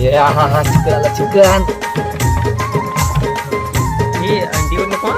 हे हा हा हा चिकन आला चिकन हे अंडीवर नको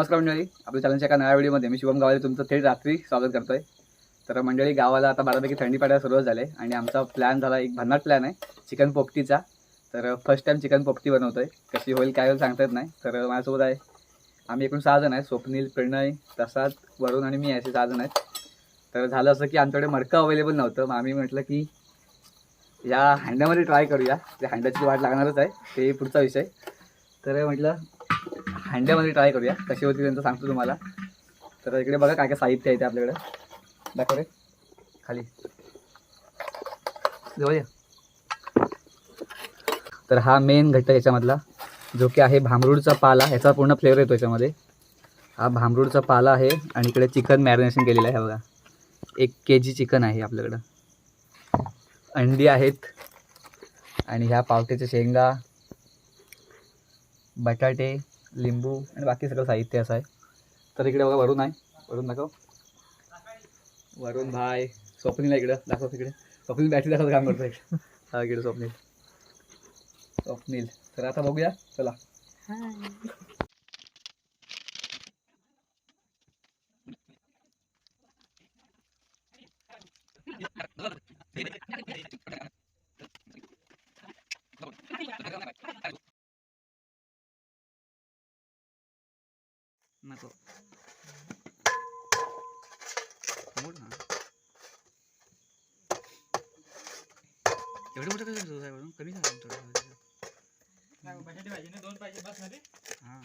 नमस्कार मंडळी आपल्या चॅनलच्या एका नव्या व्हिडिओमध्ये मी शुभम गावाला तुमचं थेट रात्री स्वागत करतोय. तर मंडळी गावाला आता बऱ्यापैकी थंडी पाडायला सुरुवात झाली आहे आणि आमचा प्लॅन झाला एक भन्नाट प्लॅन आहे चिकन पोपटीचा. तर फर्स्ट टाईम चिकन पोपटी बनवतोय. कशी होईल काय होईल सांगता येत नाही. तर माझ्यासोबत आहे आम्ही एकूण सहा जण आहे स्वप्नील प्रणय प्रसाद वरुण आणि मी असे सहा जण आहेत. तर झालं असं की आमच्याकडे मडकं अवेलेबल नव्हतं. मग आम्ही म्हटलं की या हांड्यामध्ये ट्राय करूया. त्या हांड्याची वाट लागणारच आहे ते पुढचा विषय. तर म्हटलं हांड्यामध्ये ट्राय करूया. कशी होती त्यांचं सांगतो तुम्हाला. तर इकडे बघा काय काय साहित्य आहे ते आपल्याकडे. दाखव रे. खाली. जवळ तर हा मेन घटक याच्यामधला जो की आहे भांबरूडचा पाला ह्याचा पूर्ण फ्लेवर येतो याच्यामध्ये. हा भांबरूडचा पाला आहे आणि इकडे चिकन मॅरिनेशन केलेलं आहे बघा. एक के जी चिकन आहे आपल्याकडं. अंडी आहेत. आणि ह्या पावट्याच्या शेंगा बटाटे लिंबू आणि बाकी सगळं साहित्य असं आहे. तर इकडे बघा वरून आहे. वरून दाखव. वरून भाय स्वप्नील आहे इकडं दाखव तिकडे. स्वप्नील बॅटरी दाखवत काम करतो इकडे हा इकडे स्वप्नील. स्वप्नील. तर आता बघूया. चला नको मोड ना एवढं मोठं कसं तुझं वरून कमी झालं थोडं हां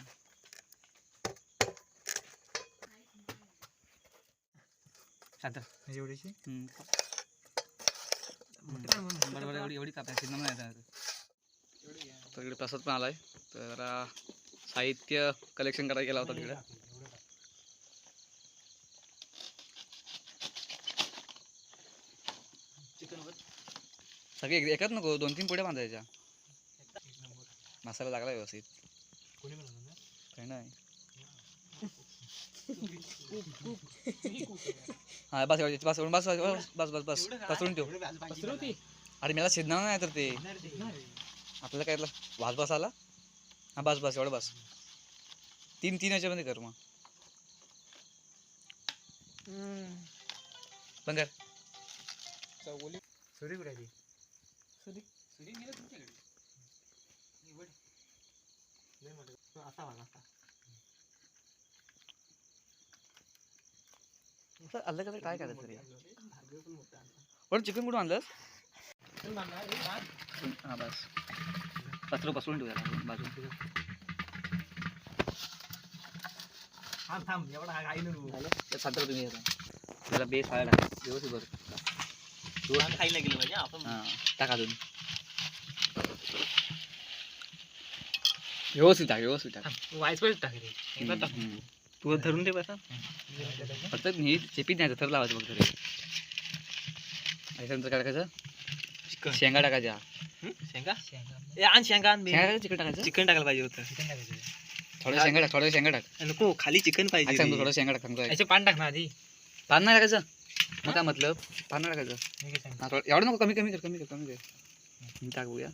एवढीशी? बरं एवढी नाही. तर इकडे प्रसाद पण आलाय. तर साहित्य कलेक्शन करायला गेला होता तिकडे. सगळे एक- एकच नको दोन तीन पुढे बांधायच्या. मसाला लागला व्यवस्थित. काही नाही. हा बस एवढी- बस बस बस बस बस बस पसरून ठेव. अरे मला शिजणार नाही तर ते. आपल्याला काय वास बस आला? हा बस बस एवढं बस. तीन तीन याच्यामध्ये कर मग. बंद कर. सुरी कुठे आहे अलग अलग काय करायचं रे? पण चिकन कुठून आणलंस? हा बस. कचरो पसरून ठेवूया बाजू थांब थांब. एवढा हा त्यात तुम्ही आता त्याला बेस व्हायला टाका व्यवस्थित बरं खायला गेलं पाहिजे आपण. हां टाक अजून. व्यवस्थित टाक व्यवस्थित टाक. वाईस पण टाक रे. एकदा टाक. हम्म. तू धरून दे बसा फक्त हे चेपीत नाही थर लावायचं फक्त रे. त्याच्यानंतर काय टाकायचं? चिकन. शेंगा टाकायच्या. शेंगा? ए आण शेंगा आण. शेंगा चिकन टाकायचं? चिकन टाकायला पाहिजे होतं. थोडं शेंगा टाक थोडं शेंगा टाक. नको खाली चिकन पाहिजे सांगतो. थोडं शेंगा टाक सांगतो याचे पान टाक ना आधी. पान नाही टाकायचं? मग काय मतलब. पान नाही टाकायचं. हा, एवढं नको कमी कमी कर कमी कर कमी कर. मी टाक बघूया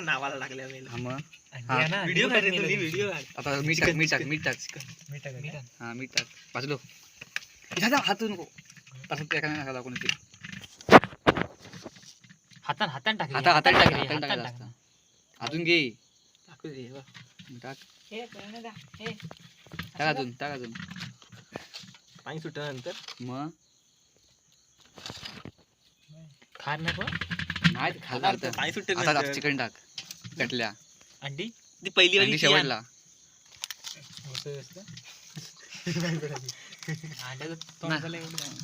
नावाला हा मग? व्हिडिओ काढ रे तुम्ही व्हिडिओ काढ आता मीठ टाक मीठ टाक मीठ टाक. हा मीठ टाक. वाचलो झाला हात नको. असं ते एका नाही कोणी हातान हातान टाक आता हातात टाक हातात हातान टाकायचं. असतं. अजून घे. टाकू दे, बघ. टाक. हे? हे. टाक अजून टाक अजून. पाणी सुटल्यानंतर? मग? खार नको? नाही पाणी आता नंतर. चिकन टाक. कटल्या. अंडी? ती पहिली अंडी शेवटला. तोंड झालं एवढं.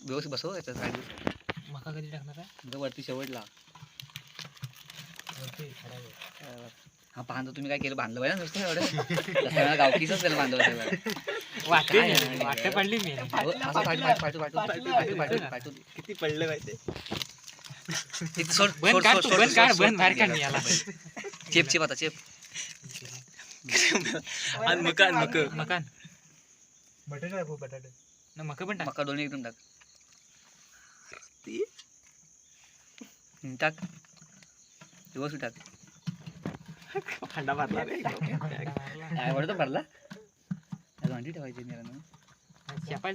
व्यवस्थित बसव राईट मका कधी टाकणार आहे? वरती शेवटला. वरती खराब हा पाहतो तुम्ही काय केलं बांधलं पाहिजे ना नुसतं एवढं? गावकीच केलं बांधलं सगळं वाटते आहे? पडली मी. किती पडलं सोड बंद बाहेर काढ याला. चेप चेप आता चेप. आणि मकान मक. मकान. बटाटे टाकू बटाटे? ना मका पण टाक. मका दोन्ही एकदम टाक. टाक. व्यवस्थित टाक. खंडा मारला रे काय आवडतं भरला? अजून अंडी ठेवायची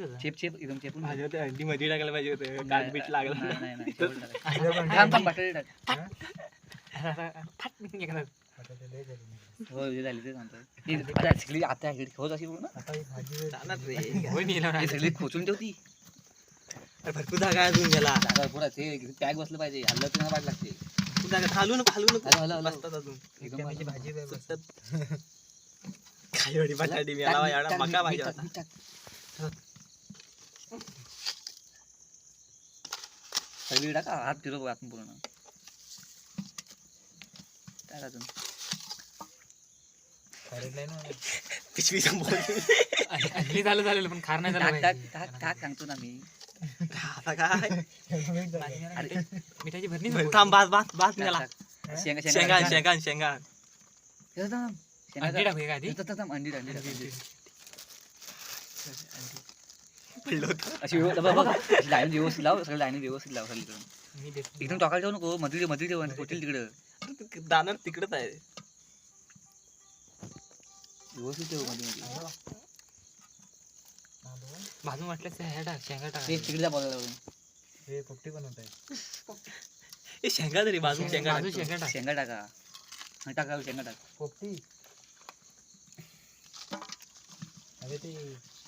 होतं. चेप चेप एकदम चेपून होते अंडी मध्ये टाकायला पाहिजे होते. नाही, बीट लागला. बटाटे टाक. हो? झाली ते सगळी आता खेळत अशी पूर्ण. सगळी खोचून ठेवती. भरपूर जागा अजून गेला. ते पॅक बसलं पाहिजे. हल्लं तर वाट लागते. नको हलू नको. बसतात अजून. भाजी बटाटी मी याला एवढा टाक, मका होता मीठ टाक. सगळी टाका. हात फिरव आपण पूर्ण. टाक अजून. पिशवी संपवली. झालं झालेलं पण खार नाही झालं टाक टाक पाहिजे. टाक टाक सांगतो ना मी. आता काय? अरे मिठाची भरणी बरं, थांब बास बास बास टाक, मला टाक. शेंगा शेंगा शेंगा शेंगा. शेंगा थांब, शेंगा अंडी टाक. टाकूया का आधी? थांब, थांब, अंडी टाक, अंडी टाक, अंडी. टाक. पडलं होतं. अशी व्यव- बघ, बघ, अशी लाईन व्यवस्थित लाव सगळं लाईन व्यवस्थित लाव सगळीकडून मी देतो एकदम टोकाला ठेवू नको मधली मधली ठेव होतील तिकडं. दाणार तिकडच आहे. व्यवस्थित ठेवमध्ये मध्ये भाजून वाटलं तर ह्या टाक शेंगा टाक. ते तिकडे जा बोलायला लावून. हे पोपटी बनवत आहे ए शेंगा तरी बाजून शेंगा बाजू टाकतो. शेंगा टाक. शेंगा टाका. हा, टाका शेंगा टाक. पोपटी अरे ते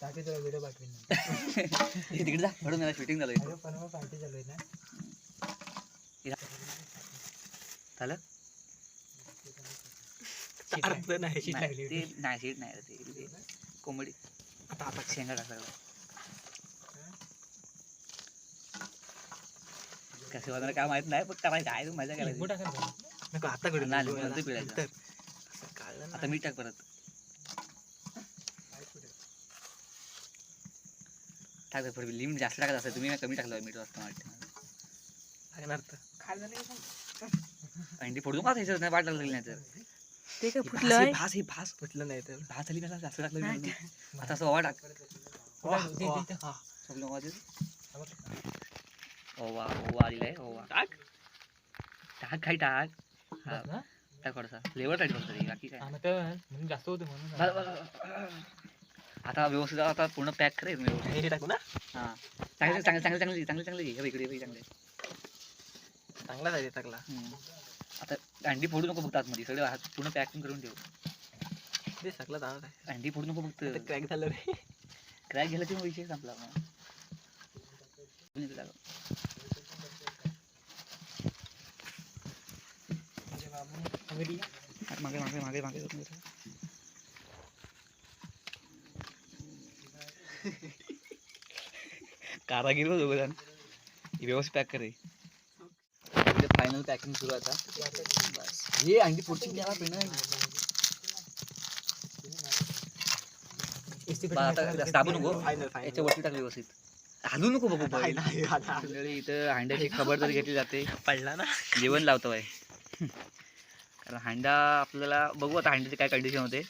टाके तुला व्हिडिओ पाठवीन हे तिकडे जा म्हणून मला शूटिंग झालं अरे पण पार्टी चालू आहे ना. झालं? नाही. शीट नाही, लागली ते नाही सीट नाही रे ते ते कोंबडी. आता आता शेंगा टाक सगळं कसे वाजणार काय माहीत नाही पण करायचं काय तू मजा करायची. ना. नको आता कडे नाही, नंतर पिळायचं. ना. आता मीठ टाक परत. टाक रे, थोडं लिमिट जास्त टाकत असतं तुम्ही कमी टाकलं मीठ वाजता वाटतं लागणार तर. अंडी फोडून का त्याच्यात नाही वाट लागली नाही तर. ते काय हे भास हे भास फुटलं नाही तर भास झाली मला जास्त टाकलं नाही. आता असं ओवा टाक. हा. ओवा दे ओवा ओवा आलेला आहे ओवा टाक टाक काही टाक हा? टाक थोडासा फ्लेवर टाक बाकी काय हा, जास्त होतं म्हणून. आता व्यवस्थित आता पूर्ण पॅक करे तुम्ही व्यवस्थित हे टाकू ना हा चांगली चांगली चांगली चांगली चांगली चांगली हे बघ, इकडे हे बघ, चांगले चांगला आहे टाकला. आता अंडी फोडू नको फक्त आतमध्ये सगळं हात पूर्ण पॅकिंग करून ठेव. ते सगळं जाणार आहे अंडी फोडू नको फक्त. क्रॅक झालं रे. क्रॅक की मग विषय संपला मग. मागे मागे मागे मागे. कारागीर दोघं जण. व्यवस्थित पॅक करे फायनल पॅकिंग सुरू आहे आता. बस हे अंडी पुढची घ्या पिणं आता दाबू नको याच्या वरती व्यवस्थित. हलू नको बघू. मंडळी इथं हांड्याची खबरदारी घेतली जाते. पडला ना. जेवण लावतो आहे कारण हांडा आपल्याला बघू आता हांड्याची काय कंडिशन होते.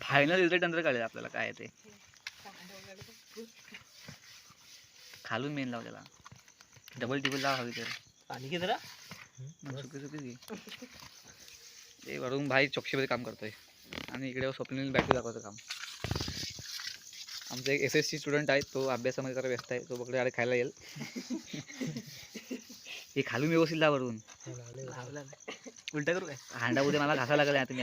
फायनल रिझल्ट नंतर कळेल आपल्याला काय आहे ते खालून मेन लाव त्याला डबल टिबल लाव हवी तर. पाणी घे जरा. सुकी घे. ते वरून भाई चोक्षीमध्ये काम करतोय. आणि इकडे स्वप्नील बॅटरी दाखवतं काम. आमचा एक एस एस सी स्टुडंट आहे तो अभ्यासामध्ये जरा व्यस्त आहे तो बघले अरे खायला येईल. हे खालून व्यवस्थित लाव वरून लावला नाही. उलटा करू काय? हांडा उद्या मला घासा लागला आता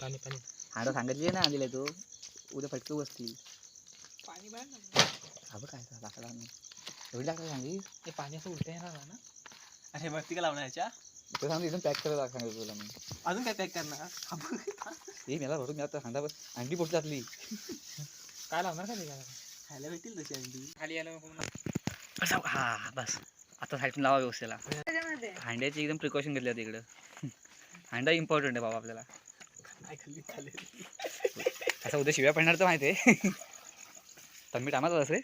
पाणी पाणी. हांडा सांगितली ना आणलेला तो. उद्या फटके बसतील. हा बघ काय लाकडा एवढी लाकडा सांगली ते पाणी असं उलट येणार ना? अरे वरती का लावणार ह्याच्या ते सांगतो इथून पॅक करायला सांगितलं तुला मी. अजून काय पॅक करणार? हे मला भरून मी आता हांडा अंडी पोट घातली काय लावणार का ते खायला भेटेल तशी अंडी. खाली यायला नको म्हणून. कसं हा बस. आता साईडून लावा व्यवस्थेला. हांड्याची एकदम प्रिकॉशन घेतली होती इकडं. हांडा इम्पॉर्टंट आहे बाबा आपल्याला. खाल्ली खाल्ली असं उद्या शिव्या पडणार तर माहिती आहे. तन्मी टामाचा रे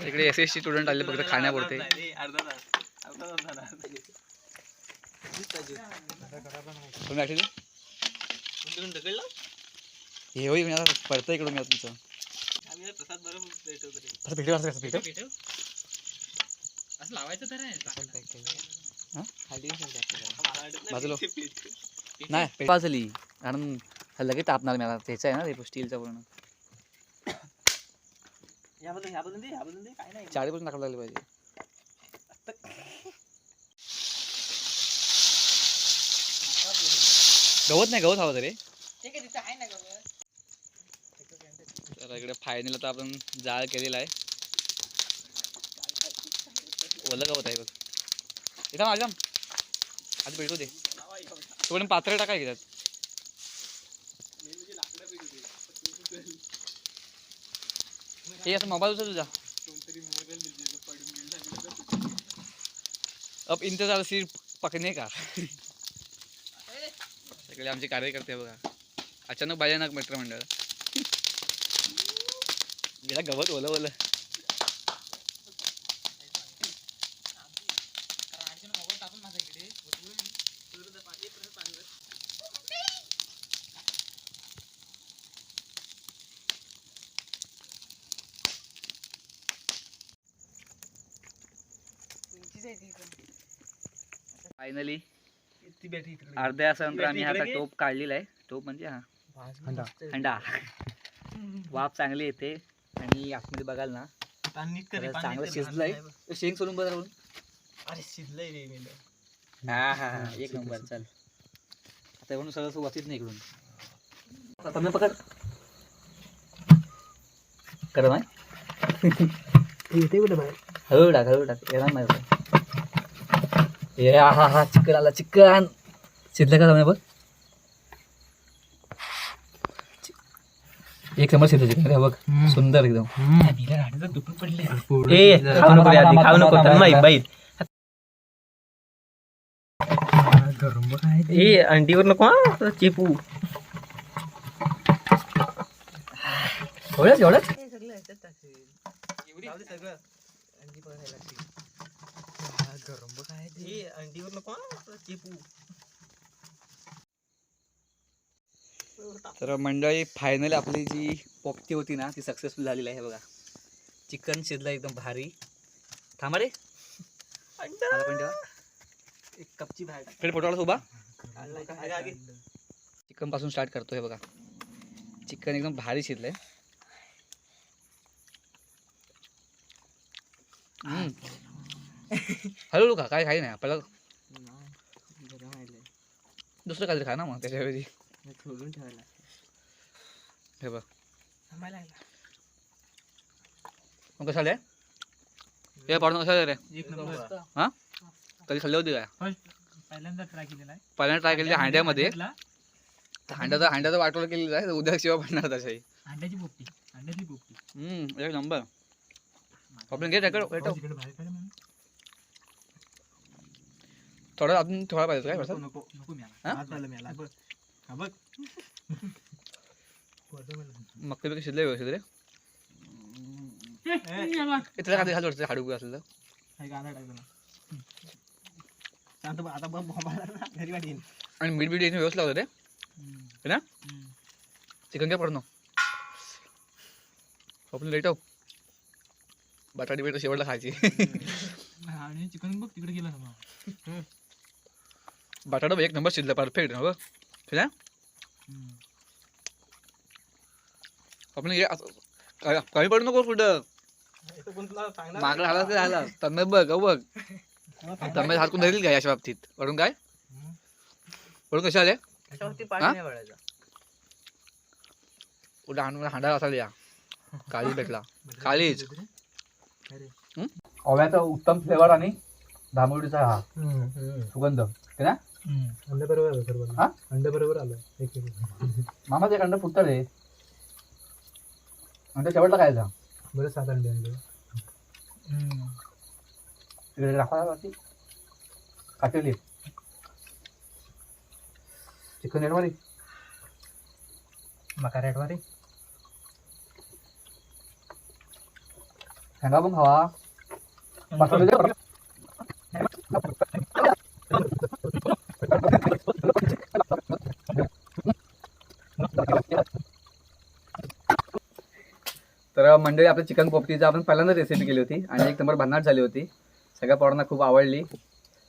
इकडे एस एस सी स्टुडंट आले फक्त खाण्यापुरते. अर्धा तास. तुम्ही हे होई मी आता पडतं इकडून मी आता तुमचं प्रसाद बरोबर भेटवतो रे असं लावायचं तर आहे खाली नाही बाजूला. ते नाही पेट कारण लगेच तापणार मी आता त्याचं आहे ना ते स्टीलचा पूर्ण या बदल ह्या बदल ह्या बदल काय नाही चाळीपासून टाकायला लागले पाहिजे गवत नाही गवत हवं रे ठीक आहे तिथं आहे ना गं तर इकडे फायनल आता आपण जाळ केलेला आहे. ओलं गवत आहे बघ. इथं माझ्या आधी भेटू दे. तोपर्यंत पात्र टाकाय घेतात हे असं मोबाईल उचल तुझा. अब इंतजार सिर्फ पकने का? इकडे आमचे कार्यकर्ते बघा. अचानक भयानक मित्र मंडळ गेला गवत ओलं ओलं. फायनली ती भेटी इकडे अर्ध्या तासानंतर आम्ही हा आता. टोप काढलेला आहे. टोप म्हणजे हा. हंडा वाफ चांगली येते. आणि आतमध्ये बघाल ना चांगलं शिजलंय. शेंग सोडून बघा अरे शिजलंय रे मी हा हा हा. एक नंबर चल. आता म्हणून सगळं वाचीत नाही इकडून. आता मी पकड. कर माय येते कुठे बाहेर? हळू टाक हळू टाक. येणार नाही. ए हा हा चिकन आला चिकन शिजलं का तुम्ही बघ एक नंबर शिजलं चिकन रे बघ सुंदर एकदम ए खाऊ नको रे आधी, खाऊ नको तन्मय बाईत ए अंडीवर नको हा चिपू एवढंच एवढंच ए अंडीवर नको हा तर मंडळी फायनली आपली जी पोपटी होती ना ती सक्सेसफुल झालेली आहे बघा. चिकन शिजलं एकदम भारी. थांबा रे. पण ठेवा. एक कपची बाहेर टाक. इकडे पोटाला उभा. चिकनपासून स्टार्ट करतोय बघा. चिकन एकदम भारी शिजलंय. हम्म. हळू का काय काही नाही. आपल्याला दुसरं काहीतरी खा ना मग त्याच्याऐवजी. खोलून ठेवायला हे बघ. मग कसं आलंय हे पाडून कसं आलं रे? एक नंबर. हा? कधी खाल्ली होती काय? पहिल्यांदा ट्राय केलेला आहे. पहिल्यांदा ट्राय केली. हांड्यामध्ये हांड्याचा हांड्याचा वाटोला केलेला आहे उद्या शिवा पडणार तशाही. अंड्याची पोपटी. अंड्याची पोपटी. हम्म एक नंबर. आपण घे टाकड तिकडे बाहेर काढ म्हणून. थोडं अजून थोडा पाहिजे काय नको प्रसाद नको नको. हा? झालं. बघ. हा बघ मला. शिजले व्यवस्थित रे ए, त्याला खाली खाली वाटतं हाडू असलं तर. गाणं टाक जरा. शांत बघ, आता बघ बोंबाला ना, घरी वाटेल. आणि मीठ बीठ याने व्यवस्थित लावलं रे. है ना. चिकन काय पडणं आपण लेट आहो बटाटी बेट शेवटला खायची आणि चिकन बघ तिकडे गेलं ना मग. बटाटा एक नंबर शिजला परफेक्ट है हम्म. आपण हे कमी पडू नको कुठं इथं कोण तुला सांगणार मागं नाही. झाला ते झाला तन्मय बघ हो बघ तन्मय हात कोण धरील काय अशा बाबतीत वरून काय. वरून कसे आले हा? हांड असाल या काळी भेटला काळीच अरे. ओव्याचा उत्तम फ्लेवर आणि दामोडीचा हा. सुगंध ना अंडे बरोबर आलं सर्व हा? अंडे बरोबर आलं. एक एक मामा ते अंड फुटतं रे. अंड शेवटला जा. बरं सात अंडे अंडे तिकडे दाखवा काटेली चिकन रेडवाली. मका रेटवारी शेंगा पण खावा. मसाले दे. तर मंडळी आपल्या चिकन पोपटीची आपण पहिल्यांदा रेसिपी केली होती आणि एक नंबर भन्नाट झाली होती. सगळ्या पोरांना खूप आवडली.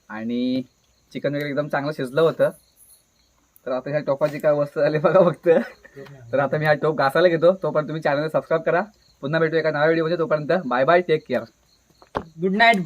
आणि चिकन वगैरे एकदम चांगलं शिजलं होतं. तर आता ह्या टोपाची काय वस्तू झाली बघा फक्त. तर आता मी हा टोप घासायला घेतो. तोपर्यंत तुम्ही चॅनल सबस्क्राईब करा. पुन्हा भेटू एका नव्या व्हिडिओमध्ये तोपर्यंत bye bye take care good night